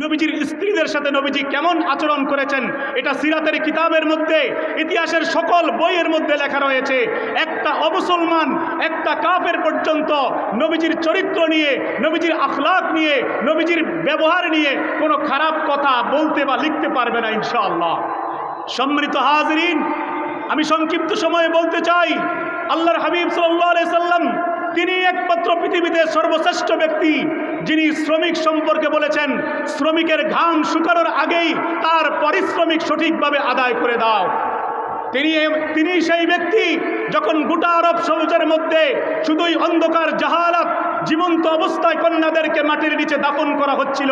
নবীজির স্ত্রীদের সাথে নবীজি কেমন আচরণ করেছেন, এটা সিরাতের কিতাবের মধ্যে, ইতিহাসের সকল বইয়ের মধ্যে লেখা রয়েছে। একটা অমুসলমান, একটা কাফের পর্যন্ত নবীজির চরিত্র নিয়ে, নবীজির আখলাক নিয়ে, নবীজির ব্যবহার নিয়ে কোনো খারাপ কথা বলতে বা লিখতে পারবে না ইনশাআল্লাহ। সম্মানিত হাজরিন, আমি সংক্ষিপ্ত সময়ে বলতে চাই, আল্লাহর হাবিব সাল্লাহ সাল্লাম তিনি একমাত্র পৃথিবীতে সর্বশ্রেষ্ঠ ব্যক্তি। যিনি শ্রমিক সম্পর্কে বলেছেন, শ্রমিকের ঘাম শুকানোর আগেই তার পারিশ্রমিক সঠিকভাবে আদায় করে দাও। তিনি তিনি সেই ব্যক্তি যখন গোটা আরব সমাজের মধ্যে শুধুই অন্ধকার জাহালাত, জীবন্ত অবস্থায় কন্যাদেরকে মাটির নিচে দাফন করা হচ্ছিল,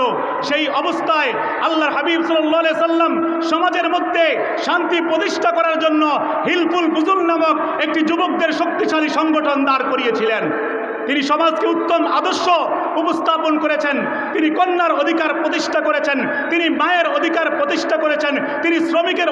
সেই অবস্থায় আল্লাহর হাবিব সাল্লাহ সাল্লাম সমাজের মধ্যে শান্তি প্রতিষ্ঠা করার জন্য হিলফুল ফুজুল নামক একটি যুবকদের শক্তিশালী সংগঠন দাঁড় করিয়েছিলেন। তিনি সমাজকে উত্তম আদর্শ উপস্থাপন করেছেন। তিনি কন্যার অধিকার প্রতিষ্ঠা করেছেন। তিনি মায়ের অধিকার প্রতিষ্ঠা করেছেন। তিনি শ্রমিকের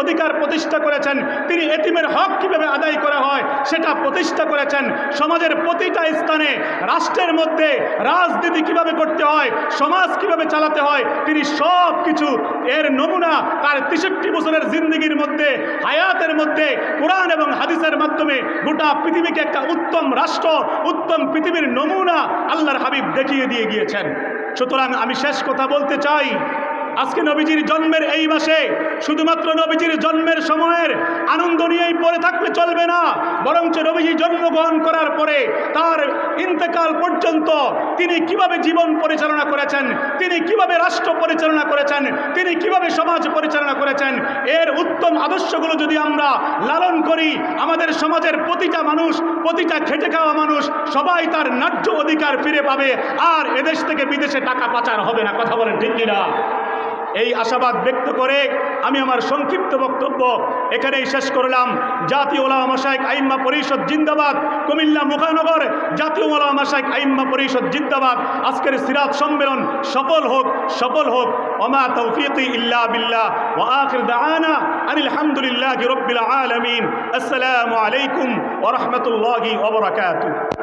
অধিকার প্রতিষ্ঠা করেছেন। তিনি এতিমের হক কীভাবে আদায় করা হয় সেটা প্রতিষ্ঠা করেছেন। সমাজের প্রতিটা স্থানে, রাষ্ট্রের মধ্যে রাজনীতি কীভাবে করতে হয়, সমাজ কীভাবে চালাতে হয়, তিনি সব কিছু এর নমুনা তার তেষট্টি বছরের জিন্দগির মধ্যে, হায়াতের মধ্যে, কোরআন এবং হাদিসের মাধ্যমে গোটা পৃথিবীকে একটা উত্তম রাষ্ট্র, উত্তম পৃথিবীর নমুনা আল্লাহর হাবিব দেখিয়ে দিয়ে গিয়েছেন। সুতরাং আমি শেষ কথা বলতে চাই। আজকে নবীজির জন্মের এই মাসে শুধুমাত্র নবীজির জন্মের সময়ের আনন্দ নিয়েই পড়ে থাকলে চলবে না, বরঞ্চ নবীজি জন্মগ্রহণ করার পরে তার ইন্তেকাল পর্যন্ত তিনি কীভাবে জীবন পরিচালনা করেছেন, তিনি কীভাবে রাষ্ট্র পরিচালনা করেছেন, তিনি কীভাবে সমাজ পরিচালনা করেছেন, এর উত্তম আদর্শগুলো যদি আমরা লালন করি, আমাদের সমাজের প্রতিটা মানুষ, প্রতিটা খেটে খাওয়া মানুষ সবাই তার ন্যায্য অধিকার ফিরে পাবে, আর এদেশ থেকে বিদেশে টাকা পাচার হবে না, কথা বলেন ঠিক কিনা? এই আশাবাদ ব্যক্ত করে আমি আমার সংক্ষিপ্ত বক্তব্য এখানেই শেষ করলাম। জাতীয় ওলামা শাইক আইম্মা পরিষদ জিন্দাবাদ। কুমিল্লা মুখানগর জাতীয় ওলামা শাইক আইম্মা পরিষদ জিন্দাবাদ। আজকের সিরাত সম্মেলন সফল হোক সফল হোক। ওমা তৌফিকি ইল্লা বিল্লাহ। ওয়া আখির দাআনা আনিল হামদুলিল্লাহি রাব্বিল আলামিন। আসসালামু আলাইকুম ওয়া রাহমাতুল্লাহি ওয়া বারাকাতুহু।